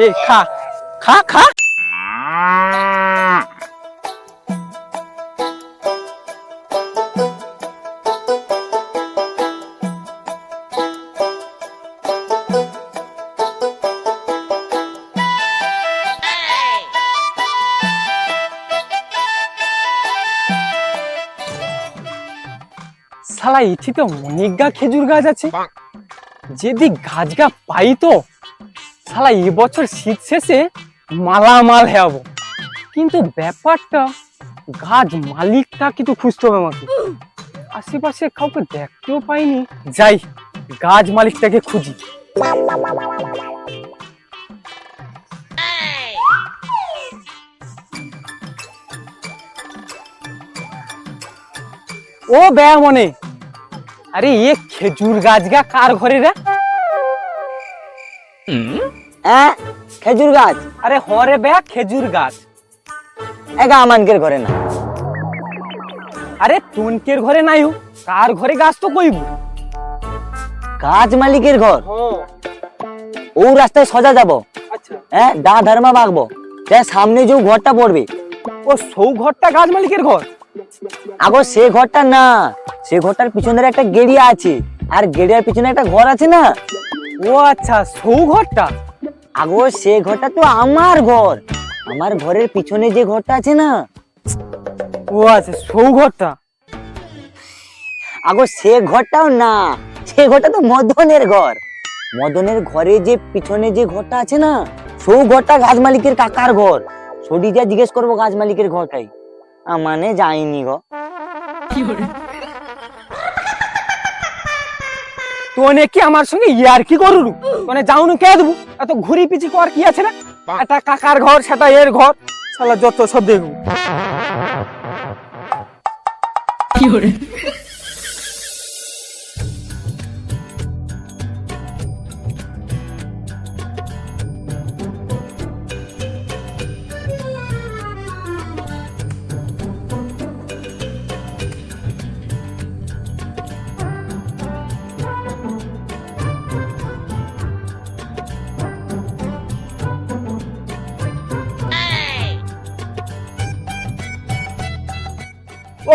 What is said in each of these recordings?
দে খা খা খা। শালা এটি তো অনেক গা খেজুর গাছ আছে। যদি গাছ গা পাই তো শালা এবছর শীত শেষে মালামাল হব কিন্তু ব্যাপারটা, গাছ মালিকটা কিন্তু খুঁজতে হবে আমাকে। আশেপাশে কাউকে দেখতেও পাইনি। যাই, গাছ মালিকটাকে খুঁজি। ও ব্যা মনে আরে, এ খেজুর গাছ গা কার ঘরে রে? হ্যাঁ? খেজুর গাছ? আরে হরে ব্যা খেজুর গাছ। একা আমানকের ঘরে না। আরে তোনকের ঘরে নাই কার ঘরে গাছ তো কইব? গাছ মালিকের ঘর। ও রাস্তায় সোজা যাব। আচ্ছা। হ্যাঁ ডা ধর্মা বাঁকবো হ্যাঁ সামনে যে ঘরটা পড়বে। ও সৌ ঘরটা গাছ মালিকের ঘর? আগো সে ঘরটা না সে ঘরটার পিছনের একটা গেড়িয়া আছে। আর গেড়িয়ার পিছনে একটা ঘর আছে না? ও আচ্ছা সৌ ঘরটা? আগো সে ঘরটা তো আমার ঘর। আমার ঘরের পিছনে যে ঘরটা আছে না ও আচ্ছা সৌ ঘরটা। আগো সে ঘরটাও না সে ঘরটা তো মদনের ঘর। মদনের ঘরে যে পিছনে যে ঘরটা আছে না সৌ ঘরটা গাছ মালিকের কাকার ঘর। সডি যা জিজ্ঞেস করব গাছ মালিকের ঘরটাই। মানে যাইনি গো। তোনে কি আমার সঙ্গে ইয়ার কি করলু তোনে যাওনু কে দেবো? এত ঘুরি পিছি কর কি আছে না? এটা কাকার ঘর সেটা এর ঘর। শালা যত সব দেখব। ও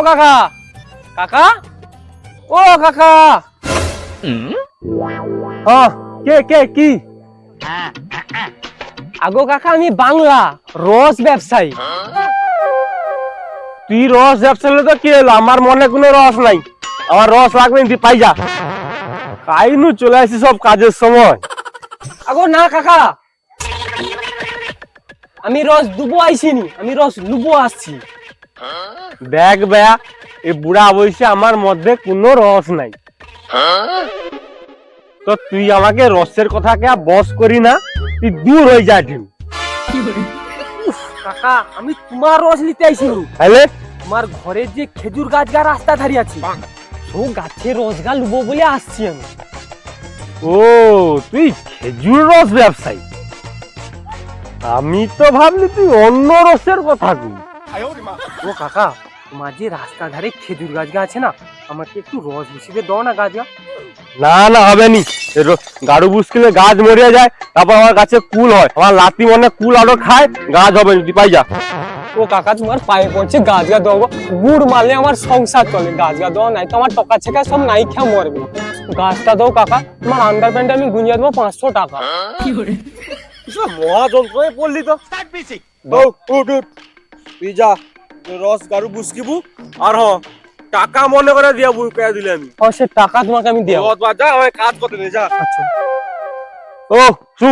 কাকা। কাকা? ও কাকা। হ্যাঁ কে কে কি? আগো কাকা আমি বাংলা রস ব্যবসায়ী। তুই রস ব্যবসা তো কি হলো? আমার মনে কোনো রস নাই। আমার রস লাগবে তুই পাই যা। কাইনু চলে আসি সব কাজের সময়। আগো না কাকা। আমি রস দুবো আইসিনি আমি রস লুবো আসছি। দেখ বেয়া এই বুড়া বয়সে আমার মধ্যে কোনো রস নাই। তো তুই আমাকে রসের কথাকে বস করি না তুই দূর হয়ে যা ঢিম কাকা আমি তোমার রস নিতে তাহলে? তোমার ঘরে যে খেজুর গাছ গা রাস্তা ধারি আছে ও গাছের রস গা লুবো বলে আসছি আমি। ও তুই খেজুর রস ব্যবসায়ী। আমি তো ভাবলি তুই অন্য রসের কথা কই ও কাকা তোমার যে রাস্তা ধারে খেজুর গাছ গা আছে না আমাকে একটু রস হিসেবে দাও না গাছ গা। না না হবে নি। গাড়ু বুসকিলে গাছ মরে যায় তারপর আমার গাছে কুল হয়। আমার লাতি মনে কুল আরও খায় গাছ হবে নি, তুই পাই যা। ও কাকা তোমার পায়ে পড়ছে গাছ গা দেবো গুড় মারলে আমার সংসার চলে গাছ গা দেওয়া নাই তো আমার টকা ছেকা সব নাই খেয়া মরবে। গাছটা দাও কাকা তোমার আন্ডার প্যান্টে আমি গুঁজিয়ে দেবো পাঁচশো টাকা। মহা যন্ত্রণায় পড়লি তো। ও, উঠ, উঠ। তুই যা। রস বুসকিবু আর হ টাকা মনে করে দিয়া বুক পেয়ে দিলে আমি। ও সে টাকা তোমাকে আমি দিয়া বহুত বাজা যা ওই কাজ করতে দে যা। আচ্ছা। ও শু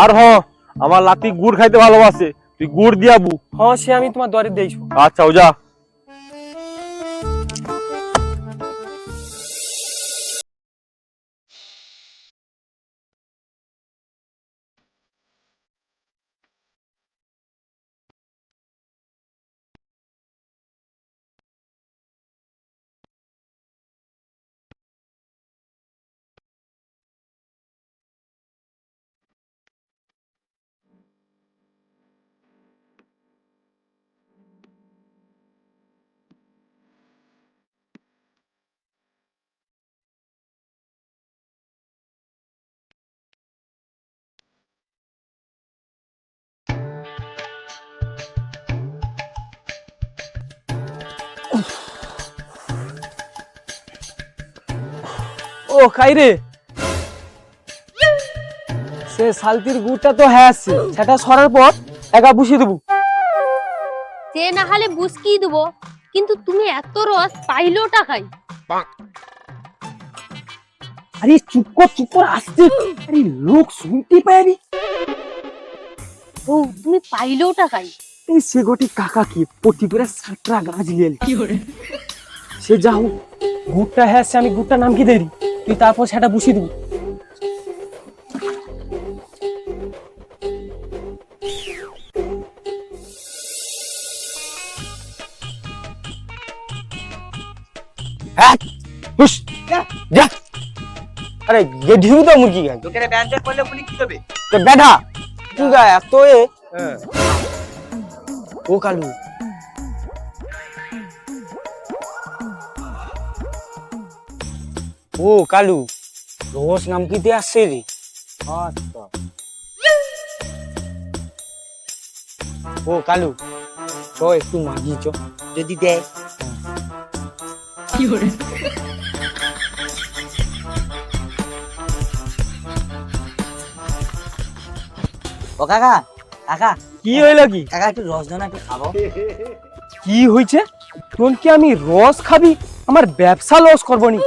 আর হ আমার লাতি গুড় খাইতে ভালোবাসে তুই গুড় দিয়াবু হ্যাঁ সে আমি তোমার দরে দেইছো আচ্ছা ও যা। ও খাই রে সে শালতির গুড়টা তো হ্যাঁ আসছে সেটা সরার পর একা বুঝিয়ে দেবো। সে না হলে বুসকি দেবো কিন্তু তুমি এত রস পাইলেও টাকাই আরে চুপ কর চুপ কর আসছে। আরে লোক শুনতে পাবি ও তুমি পাইলেও টাকাই এই সে গোটি কাকা কি পটি করে সাতটা গাছ লিয়ে সে যা হোক গুড়টা হ্যাঁ আমি গুড়টা নাম কি দেরি তুই তারপর সেটা বসিয়ে দেবো। হ্যাঁ? হুস যা। আরে গেধিউ তো মুরগি গাই তোকে ব্যঞ্জন করলে বলি কি হবে? তো বেটা তুই গা এত এ। ও কালু ও কালু রোজ নাম কি দিয়ে আসছে রে? আচ্ছা। ও কালু চ একটু মাগি চ। যদি দেয়। ও কাকা কাকা। কি হইল কি? কাকা একটু রস দাও না একটু খাব। কি হয়েছে তোর কি আমি রস খাবি? আমার ব্যবসা লস করব নি।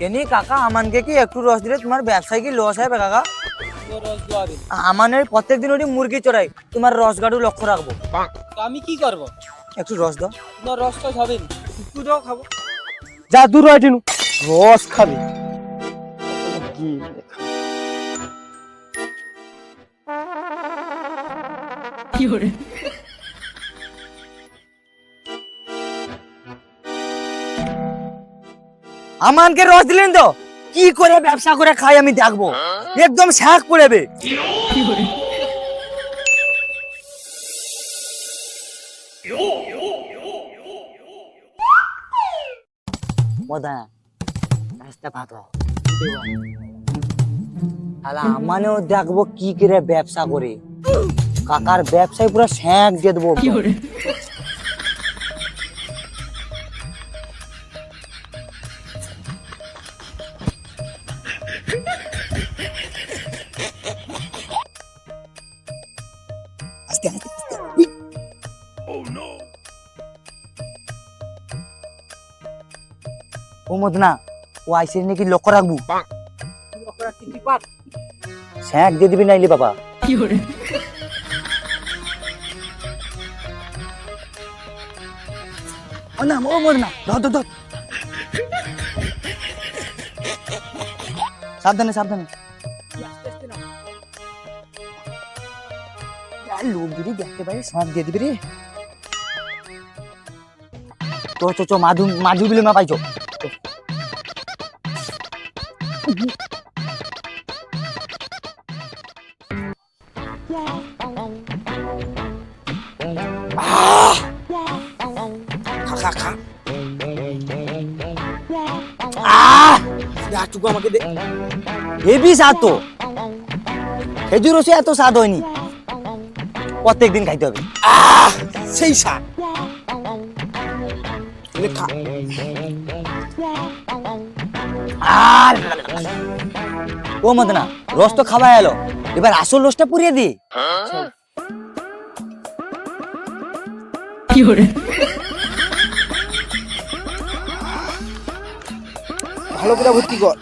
কেনি কাকা আমানকে কি একটু রস দিলে? তোমার ব্যবসায় কি লস হবে কাকা? আমানের প্রত্যেক দিন ওটি মুরগি চড়াই তোমার রস গাড়ু লক্ষ্য রাখব। আমি কি করব? একটু রস দাও। তোমার রসটা খাবেন একটু দাও খাব। যা দূর হয় টিনু। রস খাবি। কি আমানকে রস দিলেন তো? কি করে ব্যবসা করে খাই আমি দেখব? একদম শাক পড়েবে মদা রাস্তা আমানেও দেখব কি করে ব্যবসা করে। কাকার ব্যবসায় পুরো শ্যাক দিয়ে দেবো। ও মদনা ও আইসে নাকি লক্ষ্য রাখব? শ্যাক দিয়ে দিবি নাইলে বাবা। ও না ও মদনা ধর ধর ধর। সাবধানে সাবধানে। লোক যদি দেখতে পারে শাঁখ দিয়ে দিবি রে। তো চো মাধু মাধু বিলে মা পাইছো? খা আমাকে দে স্বাদ তো খেজুর রসে এত স্বাদ হয়নি প্রত্যেক দিন খাইতে হবে আহ সেই স্বাদ খা আর ও মদনা রস তো খাওয়া এলো এবার আসল রসটা পুড়িয়ে দি ভালো করে ভর্তি কর।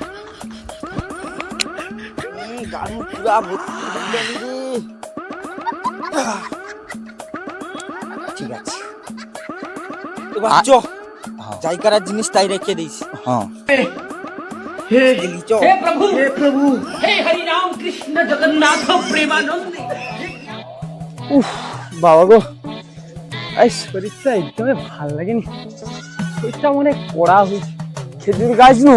গানু পুরা ভর্তি। ঠিক আছে। এবার চ। হ্যাঁ। যাই করার জিনিস তাই রেখে দিস হ্যাঁ। গেলি চ উফ বাবা গো। এই শরীরটা একদমই ভালো লাগেনি। শরীরটা মনে কড়া হয়েছে। খেজুর গাছ নু?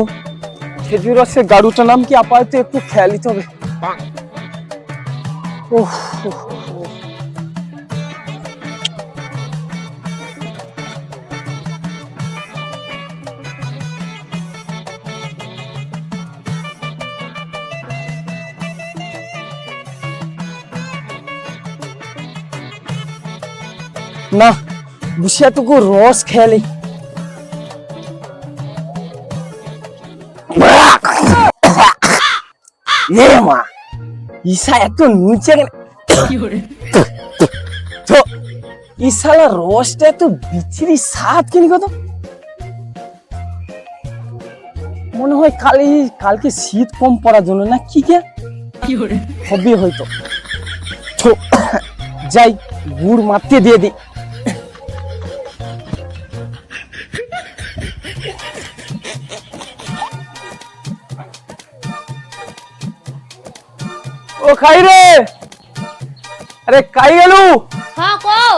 খেজুর রসের গাড়ুটার নাম কি আপাতত একটু খেয়াল দিতে হবে উফ, উফ, উফ। না বুসিয়াটুকু রস খেয়ালি। এ মা ঈশা এত নিচে গেলে তো ঈশালা রসটা এত বিচ্ছিরি স্বাদ কিনি কত। মনে হয় কালি কালকে শীত কম পড়ার জন্য না কি কে? হবে হয়তো। যাই গুড় মারতে দিয়ে দিই। ও খাই রে। আরে খাই গেলু হ্যাঁ কও।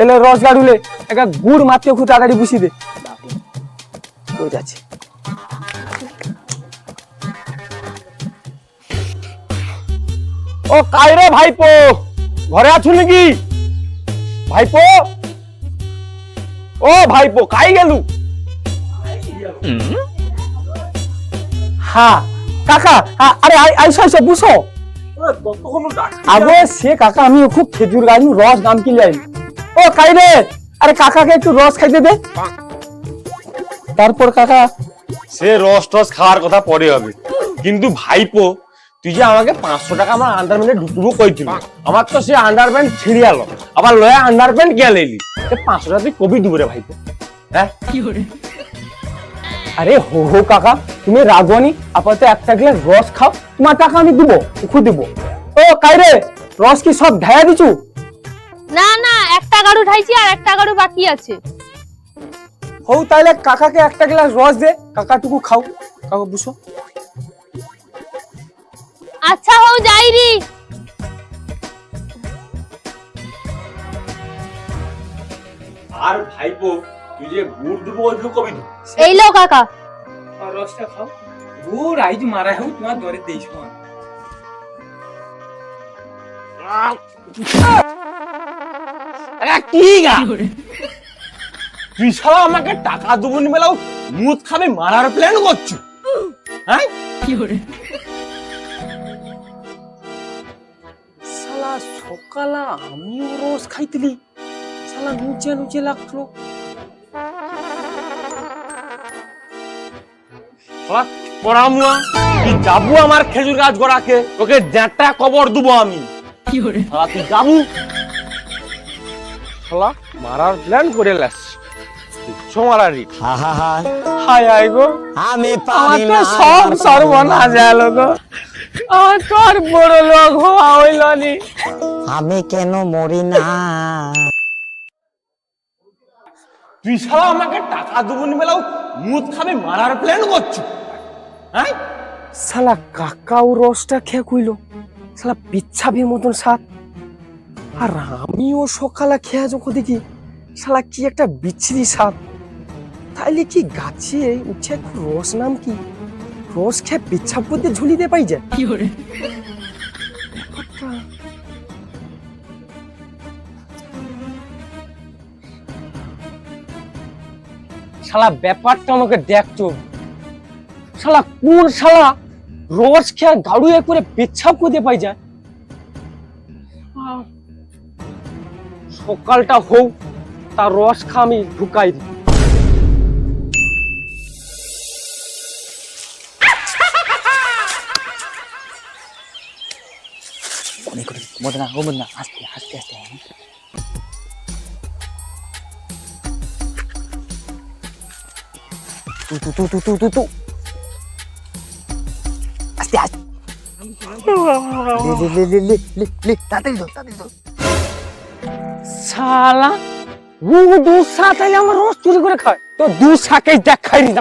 এলে রস গাড়ুলে একটা গুড় মারতে খুব তাড়াতাড়ি বসি দে। কই যাচ্ছে? ও কাই রে ভাইপো? ঘরে আছো নাকি? ভাইপো? ও ভাইপো কাই গেলু? হ্যাঁ কাকা আরে আই- আইসো আইসো বুঝো আগে সে কাকা আমি খুব খেজুর গাছ রস গাম কিনে আইলি ও খাই রে আরে কাকাকে একটু রস খাইতে দে। তারপর কাকা সে রস টস খাওয়ার কথা পরে হবে। কিন্তু ভাইপো তুই যে আমাকে পাঁচশো টাকা আমার আন্ডারপ্যান্টে ঢুকবো কইছিল আমার তো সে আন্ডারপ্যান্ট ছিঁড়ে গেল আবার লয়া আন্ডারপ্যান্ট কে লেলি পাঁচশো টাকা তুই কবি ডুবো রে ভাইপো। হ্যাঁ? আরে হো হো কাকা তুমি রাগনি আপাতত একটা গ্লাস রস খাও তোমার টাকা আমি দিব খুব দিব। ও কাইরে রস কি সব ঢায়া দিছু? না না একটা গাড়ু ঠাইছি আর একটা গাড়ু বাকি আছে। হও তাহলে কাকাকে একটা গ্লাস রস দে কাকাটুকু খাও কাকা বুঝো আচ্ছা হও যাই রে। আর ভাইপো তুই যে গুড় ডুবো ওইগুলো কবি এই লো কাকা। রসটা খাও। গুড় আইজ মারা তোমার দরে কি গা? তুই সারা আমাকে টাকা দেবো নি বেলাও মুদ খাবে মারার প্ল্যান করছ? হ্যাঁ? কি করে? শালা সকালা আমিও রস খাইতিলি। শালা নুচে নুচে লাগল। তুই যাব আমার খেজুর গাছ গড়াকে? তোকে ডেটা কবর দেবো আমি। শালা তুই যাব? শালা মারার প্ল্যান করে লাস। মারারি। হাই হাই গো। আমি আমার তো সব সর্বনাশ গেল গো। আমার তো আর বড় লোক হওয়া হইল আমি কেন মরি না? তুই শালা আমাকে টাকা দেবো নি বেলাও মুদ খাবে মারার প্ল্যান করছ। হ্যাঁ? শালা কাকাও রসটা খেয়ে কইলো। শালা বিচ্ছাবির মতন স্বাদ। আর আমিও সকালে খেয়া যখন দেখি। শালা কি একটা বিচ্ছিরি স্বাদ। তাইলে কি গাছে উঠে এখন রস নাম কি? রস খেয়ে বিচ্ছাপ করতে ঝুলিতে পাই যায় ব্যাপারটা শালা ব্যাপারটা আমাকে দেখছ শালা কোন শালা রস খেয়ে গাড়ুয়ে করে পেচ্ছাপ করতে পাই যায়? সকালটা হোক, তার রস খা আমি ঢুকাই দিই। মদনা ও মদনা আস্তে আস্তে আস্তে। তু তু তু তু তু তু আস্তে আস্তে লে লে লে লে লে তাড়াতাড়ি ধর তাড়াতাড়ি ধর শালা, ও দু সা তাইলে আমার রোজ চুরি করে খায়। তো দু সাকে দেখাই নি।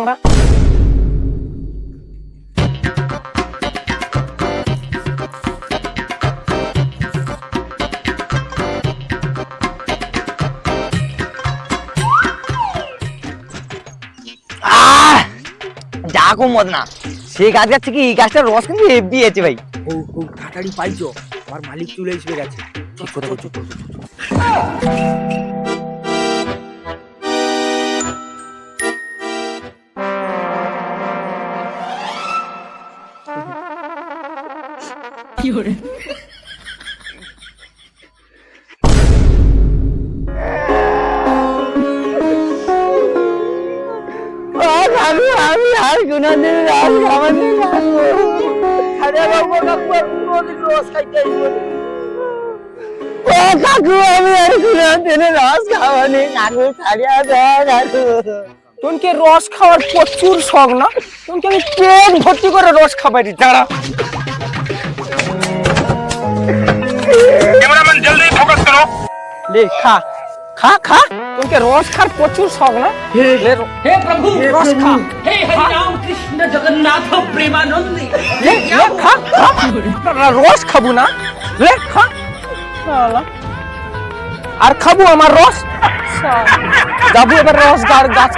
ডাকো মদনা সেই গাছ গাছ থেকে এই গাছটার রস কিন্তু হেভি আছে ভাই। ও ও তাড়াতাড়ি পাইছো। আমার মালিক চলে এসে গেছে। ঠিক কথা বলছো আমি আমি কোনদিন রস আরে কাকু কাকু আর রস খাইতে ও কাকু আমি আর কোনোদিন রস খাওয়ানি কাকু ছাড়িয়া দাও কাকু তোনকে রস খাওয়ার প্রচুর শখ না তোনকে আমি পেট ভর্তি করে রস খাবাইছি দাঁড়া লে খা খা খা তোনকে রস খার প্রচুর শখ না লে র- রস খা লে লে খা খা না, রস খাব না লে খা শালা। আর খাব আমার রস শালা। যাব এবার রস গাছ গাছ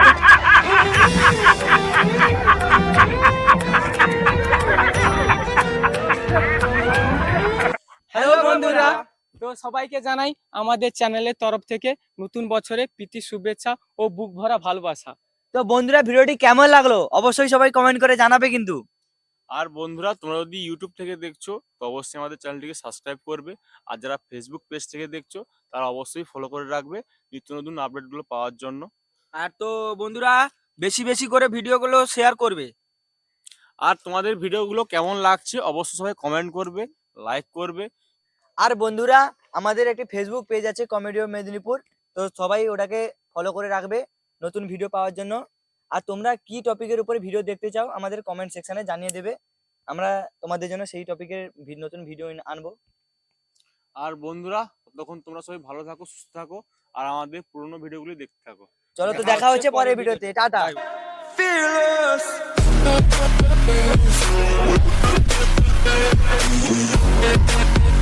হ্যালো বন্ধুরা তো সবাইকে জানাই আমাদের চ্যানেলের তরফ থেকে নতুন বছরে প্রীতি শুভেচ্ছা ও বুক ভরা ভালোবাসা। তো বন্ধুরা ভিডিওটি কেমন লাগল? অবশ্যই সবাই কমেন্ট করে জানাবে কিন্তু। আর বন্ধুরা তোমরা যদি ইউটিউব থেকে দেখছ তো অবশ্যই আমাদের চ্যানেলটিকে সাবস্ক্রাইব করবে। আর যারা ফেসবুক পেজ থেকে দেখছ তারা অবশ্যই ফলো করে রাখবে নিত্য নতুন আপডেটগুলো পাওয়ার জন্য। আর তো বন্ধুরা বেশি বেশি করে ভিডিওগুলো শেয়ার করবে। আর তোমাদের ভিডিওগুলো কেমন লাগছে অবশ্যই সবাই কমেন্ট করবে লাইক করবে। আর বন্ধুরা আমাদের একটি ফেসবুক পেজ আছে কমেডি অফ মেদিনীপুর তো সবাই ওটাকে ফলো করে রাখবে নতুন ভিডিও পাওয়ার জন্য। আর তোমরা কি টপিকের উপরে ভিডিও দেখতে চাও আমাদের কমেন্ট সেকশনে জানিয়ে দেবে। আমরা তোমাদের জন্য সেই টপিকের নতুন ভিডিও আনব। আর বন্ধুরা তখন তোমরা সবাই ভালো থাকো সুস্থ থাকো আর আমাদের পুরোনো ভিডিওগুলি দেখতে থাকো। চলো তো দেখা হচ্ছে পরের ভিডিওতে। টাটা। Bye.